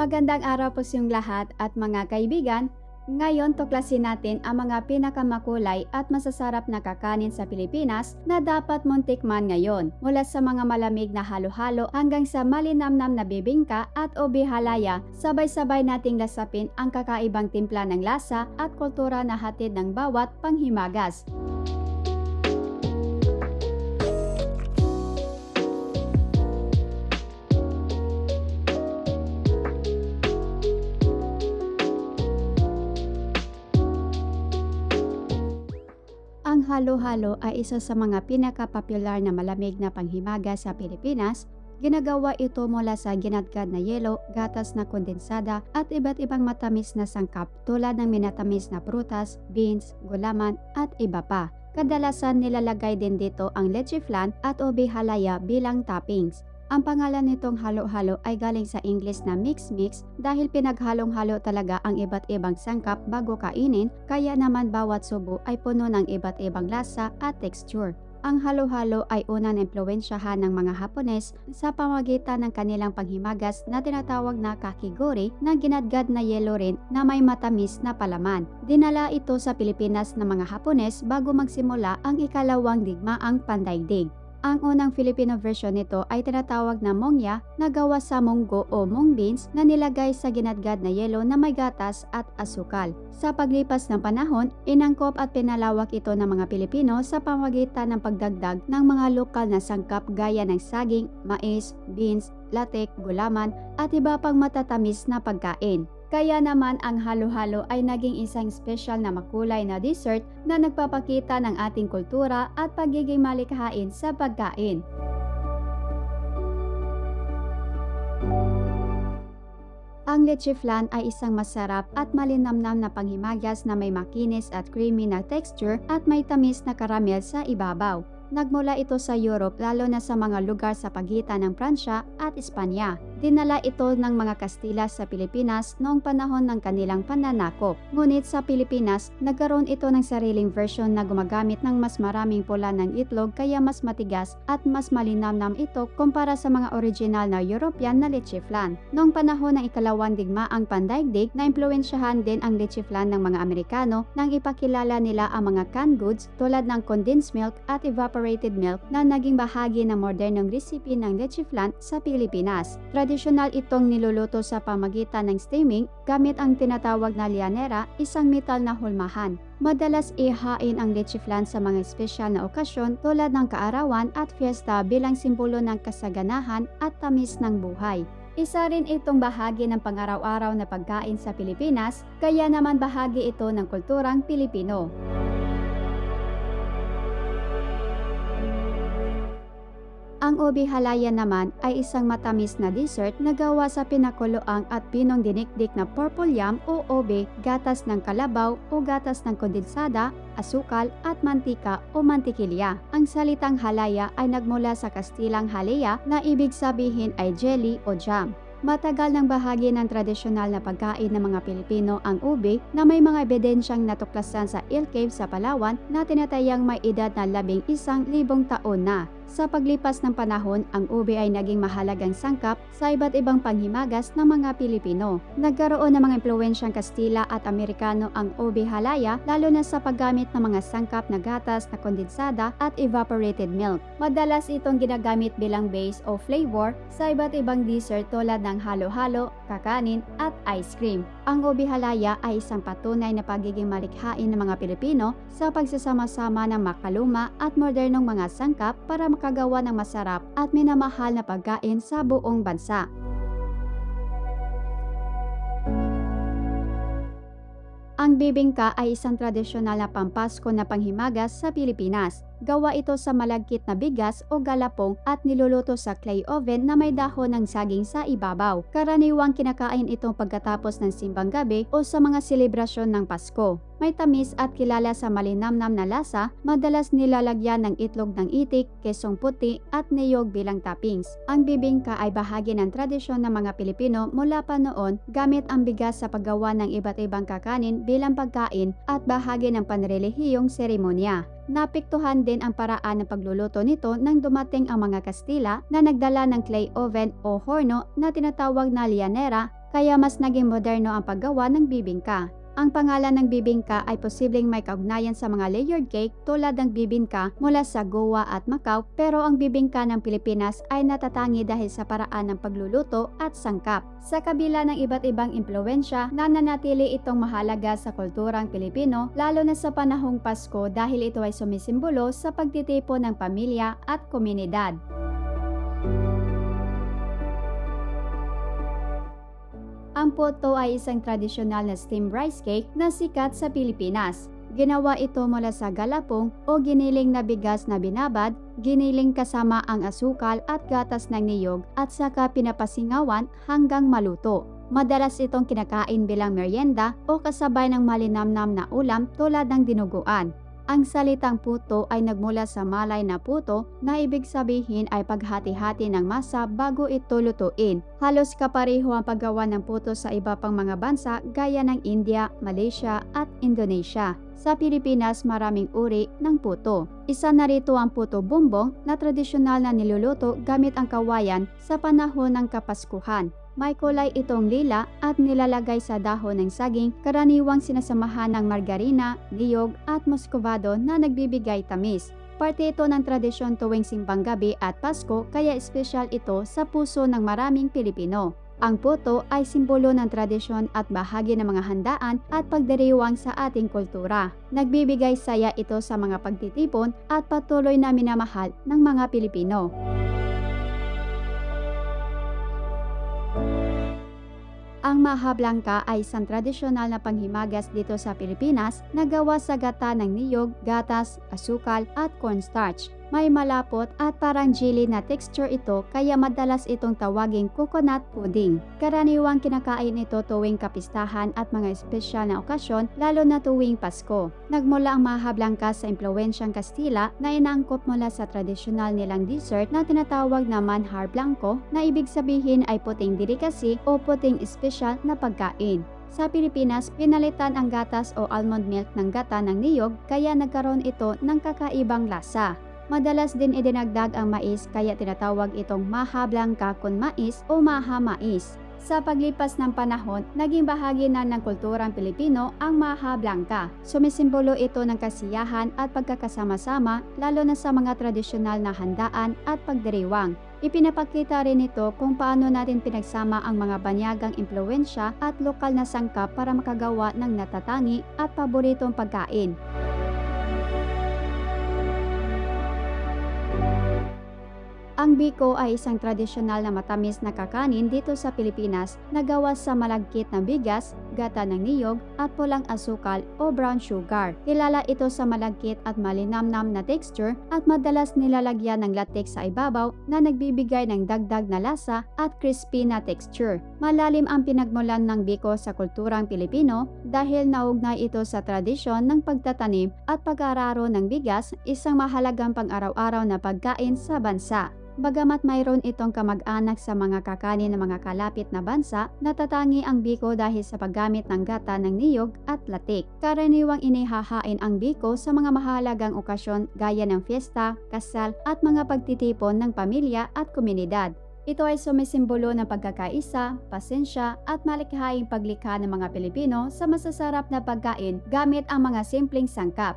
Magandang araw po sa lahat at mga kaibigan. Ngayon tuklasin natin ang mga pinakamakulay at masasarap na kakanin sa Pilipinas na dapat mong tikman ngayon. Mula sa mga malamig na halo-halo hanggang sa malinamnam na bibingka at halaya, sabay-sabay nating lasapin ang kakaibang timpla ng lasa at kultura na hatid ng bawat panghimagas. Halo-halo ay isa sa mga pinaka-popular na malamig na panghimaga sa Pilipinas. Ginagawa ito mula sa ginadgad na yelo, gatas na kondensada at iba't ibang matamis na sangkap tulad ng minatamis na prutas, beans, gulaman at iba pa. Kadalasan nilalagay din dito ang leche flan at ube halaya bilang toppings. Ang pangalan nitong halo-halo ay galing sa English na mix-mix dahil pinaghalong-halo talaga ang iba't ibang sangkap bago kainin kaya naman bawat subo ay puno ng iba't ibang lasa at texture. Ang halo-halo ay unang impluensyahan ng mga Hapones sa pamagitan ng kanilang panghimagas na tinatawag na kakigori na ginadgad na yelo rin na may matamis na palaman. Dinala ito sa Pilipinas ng mga Hapones bago magsimula ang ikalawang digmaang pandaigdig. Ang unang Filipino version nito ay tinatawag na mongya na gawa sa munggo o mung beans na nilagay sa ginadgad na yelo na may gatas at asukal. Sa paglipas ng panahon, inangkop at pinalawak ito ng mga Pilipino sa pamagitan ng pagdagdag ng mga lokal na sangkap gaya ng saging, mais, beans, latek, gulaman at iba pang matatamis na pagkain. Kaya naman ang halo-halo ay naging isang special na makulay na dessert na nagpapakita ng ating kultura at pagiging malikhain sa pagkain. Ang leche flan ay isang masarap at malinamnam na panghimagas na may makinis at creamy na texture at may tamis na karamel sa ibabaw. Nagmula ito sa Europe lalo na sa mga lugar sa pagitan ng Pransya at Espanya. Dinala ito ng mga Kastila sa Pilipinas noong panahon ng kanilang pananakop. Ngunit sa Pilipinas, nagkaroon ito ng sariling version na gumagamit ng mas maraming pula ng itlog kaya mas matigas at mas malinamnam ito kumpara sa mga original na European na leche flan. Noong panahon ng ikalawang digmaang pandaigdig, na-impluensyahan din ang leche flan ng mga Amerikano nang ipakilala nila ang mga canned goods tulad ng condensed milk at evaporated milk na naging bahagi ng modernong recipe ng leche flan sa Pilipinas. Tradisyonal itong niluluto sa pamagitan ng steaming gamit ang tinatawag na lianera, isang metal na hulmahan. Madalas ihain ang leche flan sa mga espesyal na okasyon tulad ng kaarawan at fiesta bilang simbolo ng kasaganahan at tamis ng buhay. Isa rin itong bahagi ng pang-araw-araw na pagkain sa Pilipinas, kaya naman bahagi ito ng kulturang Pilipino. Ang ubi halaya naman ay isang matamis na dessert na gawa sa pinakuloang at pinong dinikdik na purple yam o ube, gatas ng kalabaw o gatas ng kondensada, asukal at mantika o mantikilya. Ang salitang halaya ay nagmula sa Kastilang halaya na ibig sabihin ay jelly o jam. Matagal ng bahagi ng tradisyonal na pagkain ng mga Pilipino ang ube na may mga ebidensyang natuklasan sa Ill Cave sa Palawan na tinatayang may edad na labing isang libong taon na. Sa paglipas ng panahon, ang ube ay naging mahalagang sangkap sa iba't ibang panghimagas ng mga Pilipino. Nagkaroon ng mga impluensyang Kastila at Amerikano ang ube halaya lalo na sa paggamit ng mga sangkap na gatas na kondensada at evaporated milk. Madalas itong ginagamit bilang base o flavor sa iba't ibang dessert tulad ng halo-halo, kakanin at ice cream. Ang ube halaya ay isang patunay na pagiging malikhain ng mga Pilipino sa pagsasama-sama ng makaluma at modernong mga sangkap para makagawa ng masarap at minamahal na pagkain sa buong bansa. Ang bibingka ay isang tradisyonal na pampasko na panghimagas sa Pilipinas. Gawa ito sa malagkit na bigas o galapong at niluluto sa clay oven na may dahon ng saging sa ibabaw. Karaniwang kinakain ito pagkatapos ng simbang gabi o sa mga selebrasyon ng Pasko. May tamis at kilala sa malinamnam na lasa, madalas nilalagyan ng itlog ng itik, kesong puti at niyog bilang toppings. Ang bibingka ay bahagi ng tradisyon ng mga Pilipino mula pa noon gamit ang bigas sa paggawa ng iba't ibang kakanin bilang pagkain at bahagi ng panrelihiyong seremonya. Napiktuhan din ang paraan ng pagluluto nito nang dumating ang mga Kastila na nagdala ng clay oven o horno na tinatawag na lianera kaya mas naging moderno ang paggawa ng bibingka. Ang pangalan ng bibingka ay posibleng may kaugnayan sa mga layered cake tulad ng bibingka mula sa Goa at Macau pero ang bibingka ng Pilipinas ay natatangi dahil sa paraan ng pagluluto at sangkap. Sa kabila ng iba't ibang impluensya, nananatili itong mahalaga sa kulturang Pilipino lalo na sa panahong Pasko dahil ito ay sumisimbolo sa pagtitipon ng pamilya at komunidad. Ang poto ay isang tradisyonal na steamed rice cake na sikat sa Pilipinas. Ginawa ito mula sa galapong o giniling na bigas na binabad, giniling kasama ang asukal at gatas ng niyog at saka pinapasingawan hanggang maluto. Madalas itong kinakain bilang merienda o kasabay ng malinamnam na ulam tulad ng dinuguan. Ang salitang puto ay nagmula sa malay na puto na ibig sabihin ay paghati-hati ng masa bago ito lutuin. Halos kapareho ang paggawa ng puto sa iba pang mga bansa gaya ng India, Malaysia at Indonesia. Sa Pilipinas, maraming uri ng puto. Isa na rito ang puto bumbong na tradisyonal na niluluto gamit ang kawayan sa panahon ng Kapaskuhan. May kulay itong lila at nilalagay sa dahon ng saging, karaniwang sinasamahan ng margarina, niyog at muscovado na nagbibigay tamis. Parte ito ng tradisyon tuwing simbang gabi at Pasko kaya espesyal ito sa puso ng maraming Pilipino. Ang puto ay simbolo ng tradisyon at bahagi ng mga handaan at pagdiriwang sa ating kultura. Nagbibigay saya ito sa mga pagtitipon at patuloy na minamahal ng mga Pilipino. Ang maha blanca ay isang tradisyonal na panghimagas dito sa Pilipinas na gawa sa gata ng niyog, gatas, asukal at cornstarch. May malapot at parang jelly na texture ito kaya madalas itong tawaging coconut pudding. Karaniwang kinakain ito tuwing kapistahan at mga espesyal na okasyon lalo na tuwing Pasko. Nagmula ang maha blanca sa impluensyang Kastila na inaangkop mula sa tradisyonal nilang dessert na tinatawag na manjar blanco na ibig sabihin ay puting delicacy o puting espesyal na pagkain. Sa Pilipinas, pinalitan ang gatas o almond milk ng gata ng niyog kaya nagkaroon ito ng kakaibang lasa. Madalas din idinagdag ang mais kaya tinatawag itong maha blanca con mais o maha mais. Sa paglipas ng panahon, naging bahagi na ng kulturang Pilipino ang maha blanca. Sumisimbolo ito ng kasiyahan at pagkakasama-sama lalo na sa mga tradisyonal na handaan at pagdiriwang. Ipinapakita rin ito kung paano natin pinagsama ang mga banyagang impluensya at lokal na sangkap para makagawa ng natatangi at paboritong pagkain. Ang biko ay isang tradisyonal na matamis na kakanin dito sa Pilipinas na gawa sa malagkit na bigas, gata ng niyog at pulang asukal o brown sugar. Kilala ito sa malagkit at malinamnam na texture at madalas nilalagyan ng latex sa ibabaw na nagbibigay ng dagdag na lasa at crispy na texture. Malalim ang pinagmulan ng biko sa kulturang Pilipino dahil naugnay ito sa tradisyon ng pagtatanim at pag-araro ng bigas, isang mahalagang pang-araw-araw na pagkain sa bansa. Bagamat mayroon itong kamag-anak sa mga kakanin ng mga kalapit na bansa, natatangi ang biko dahil sa paggamit ng gata ng niyog at latik. Karaniwang inihahain ang biko sa mga mahalagang okasyon gaya ng fiesta, kasal at mga pagtitipon ng pamilya at komunidad. Ito ay sumisimbolo ng pagkakaisa, pasensya at malikhaing paglikha ng mga Pilipino sa masasarap na pagkain gamit ang mga simpleng sangkap.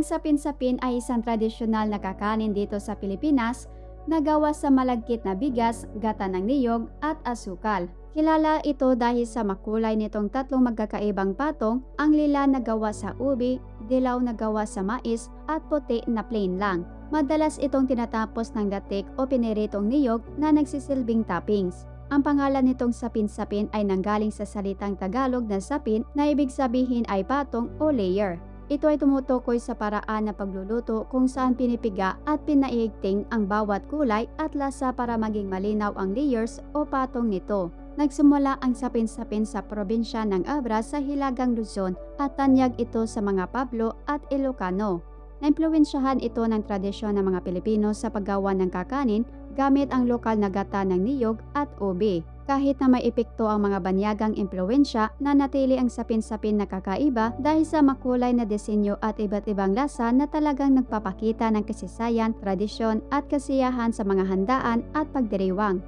Ang sapin-sapin ay isang tradisyonal na kakanin dito sa Pilipinas na gawa sa malagkit na bigas, gata ng niyog at asukal. Kilala ito dahil sa makulay nitong tatlong magkakaibang patong, ang lila na gawa sa ubi, dilaw na gawa sa mais at puti na plain lang. Madalas itong tinatapos ng datik o piniritong niyog na nagsisilbing toppings. Ang pangalan nitong sapin-sapin ay nanggaling sa salitang Tagalog na sapin na ibig sabihin ay patong o layer. Ito ay tumutukoy sa paraan na pagluluto kung saan pinipiga at pinaigting ang bawat kulay at lasa para maging malinaw ang layers o patong nito. Nagsimula ang sapin-sapin sa probinsya ng Abra sa Hilagang Luzon at tanyag ito sa mga Pablo at Ilocano. Naimpluwensyahan ito ng tradisyon ng mga Pilipino sa paggawa ng kakanin gamit ang lokal na gata ng niyog at ube. Kahit na may epekto ang mga banyagang impluensya na natili ang sapin-sapin na kakaiba dahil sa makulay na disenyo at iba't ibang lasa na talagang nagpapakita ng kasisayan, tradisyon at kasiyahan sa mga handaan at pagdiriwang.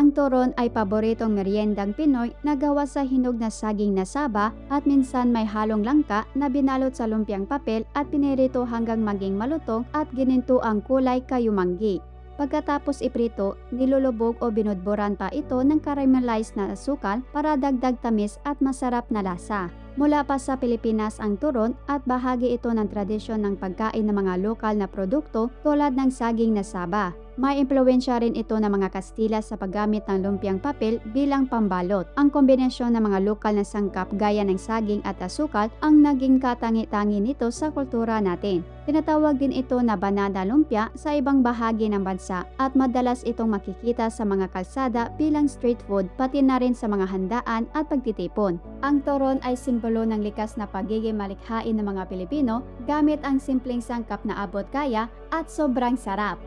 Ang turon ay paboritong meriendang Pinoy na gawa sa hinog na saging na saba at minsan may halong langka na binalot sa lumpiang papel at pinirito hanggang maging malutong at gininto ang kulay kayumanggi. Pagkatapos iprito, nilulubog o binudburan pa ito ng caramelized na asukal para dagdag tamis at masarap na lasa. Mula pa sa Pilipinas ang turon at bahagi ito ng tradisyon ng pagkain ng mga lokal na produkto tulad ng saging na saba. May impluensya rin ito ng mga Kastila sa paggamit ng lumpiang papel bilang pambalot. Ang kombinasyon ng mga lokal na sangkap gaya ng saging at asukal ang naging katangi-tangi nito sa kultura natin. Tinatawag din ito na banana lumpia sa ibang bahagi ng bansa at madalas itong makikita sa mga kalsada bilang street food pati na rin sa mga handaan at pagtitipon. Ang toron ay simbolo ng likas na pagiging malikhain ng mga Pilipino gamit ang simpleng sangkap na abot kaya at sobrang sarap.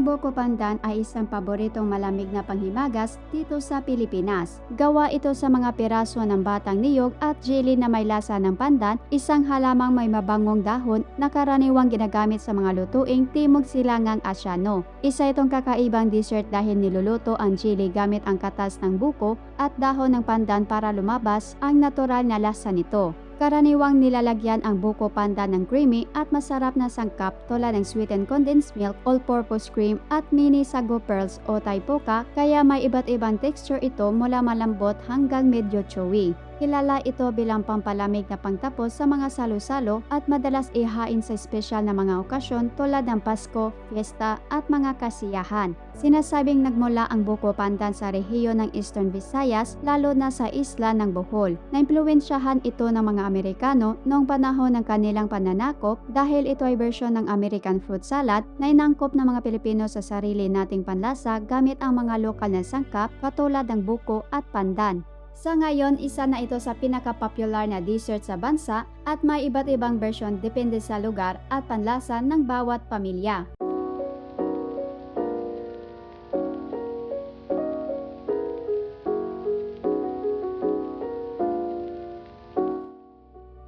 Ang Boko Pandan ay isang paboritong malamig na panghimagas dito sa Pilipinas. Gawa ito sa mga piraso ng batang niyog at jelly na may lasa ng pandan, isang halamang may mabangong dahon na karaniwang ginagamit sa mga lutuing timog silangang asyano. Isa itong kakaibang dessert dahil niluluto ang jelly gamit ang katas ng buko at dahon ng pandan para lumabas ang natural na lasa nito. Karaniwang nilalagyan ang buko panda ng creamy at masarap na sangkap tulad ng sweetened condensed milk, all-purpose cream at mini sago pearls o taipoka kaya may iba't ibang texture ito mula malambot hanggang medyo chewy. Kilala ito bilang pampalamig na pangtapos sa mga salo-salo at madalas ihain sa espesyal na mga okasyon tulad ng Pasko, fiesta at mga kasiyahan. Sinasabing nagmula ang buko pandan sa rehiyon ng Eastern Visayas lalo na sa isla ng Bohol. Naimpluwensyahan ito ng mga Amerikano noong panahon ng kanilang pananakop dahil ito ay bersyon ng American fruit salad na inangkop ng mga Pilipino sa sarili nating panlasa gamit ang mga lokal na sangkap katulad ng buko at pandan. Sa ngayon, isa na ito sa pinaka-popular na dessert sa bansa at may iba't ibang version depende sa lugar at panlasa ng bawat pamilya.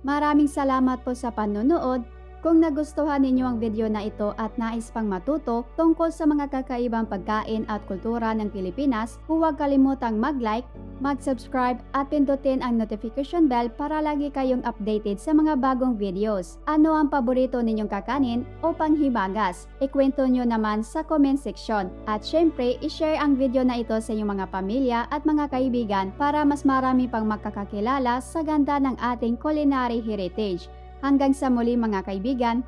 Maraming salamat po sa panonood. Kung nagustuhan ninyo ang video na ito at nais pang matuto tungkol sa mga kakaibang pagkain at kultura ng Pilipinas, huwag kalimutang mag-like, mag-subscribe at pindutin ang notification bell para lagi kayong updated sa mga bagong videos. Ano ang paborito ninyong kakanin o panghimagas? Ikwento nyo naman sa comment section. At syempre, ishare ang video na ito sa inyong mga pamilya at mga kaibigan para mas marami pang makakakilala sa ganda ng ating culinary heritage. Hanggang sa muli mga kaibigan,